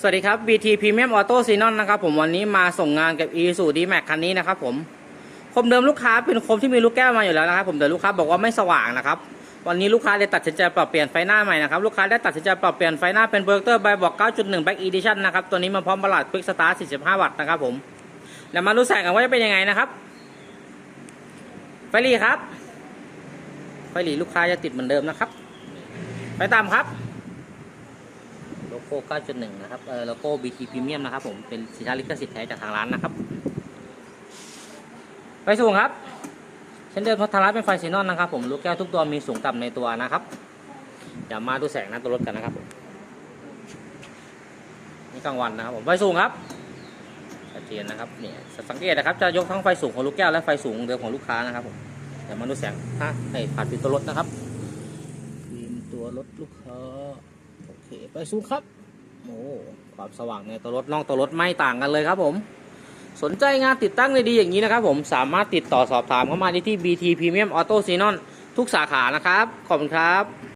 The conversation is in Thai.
สวัสดีครับ BT Premium Auto s e n o n นะครับผมวันนี้มาส่งงานกับ e s u d m a x คันนี้นะครับผมคมเดิมลูกค้าเป็นคมที่มีลูกแก้วมาอยู่แล้วนะครับผมแต่ลูกค้าบอกว่าไม่สว่างนะครับวันนี้ลูกค้าเลยตัดสินใจปรับเปลี่ยนไฟหน้าใหม่นะครับลูกค้าได้ตัดสินใจปรับเปลี่ยนไฟหน้าเป็นโปรเจคเตอร์ใบบอก 9.1 Back Edition นะครับตัวนี้มาพร้อมประหลาด Quick Start 45 วัตต์นะครับผมเดี๋ยวมาดูแสงกันว่าจะเป็นยังไงนะครับไฟหลีครับไฟหลีลูกค้าจะติดเหมือนเดิมนะครับไฟต่ำครับ โก้ 9.1 นะครับเออโลโก้ BT Premium นะครับผม เป็นสินค้าลิขสิทธิ์แท้จากทางร้านนะครับไฟสูงครับ เช่นเดิมเพราะทางร้านเป็นไฟซีนอนนะครับ ผมลูกแก้วทุกตัวมีสูงต่ำในตัวนะครับเดี๋ยวมาดูแสงหน้าตัวรถกันนะครับผมนี่กลางวันนะครับผมไฟสูงครับชัดเจนนะครับเนี่ยสังเกตนะครับจะยกทั้งไฟสูงของลูกแก้วและไฟสูงเดิมของลูกค้านะครับผมเดี๋ยวมาดูแสงฮะไอ้ผ่านปิดตัวรถนะครับฟิล์มตัวรถลูกค้าโอเค ไปสูงครับ โอ้ความสว่างในตัวรถนอกตัวรถไม่ต่างกันเลยครับผม สนใจงานติดตั้งดีๆอย่างนี้นะครับผมสามารถติดต่อสอบถามเข้ามาได้ที่ BT Premium Auto Xenon ทุกสาขานะครับ ขอบคุณครับ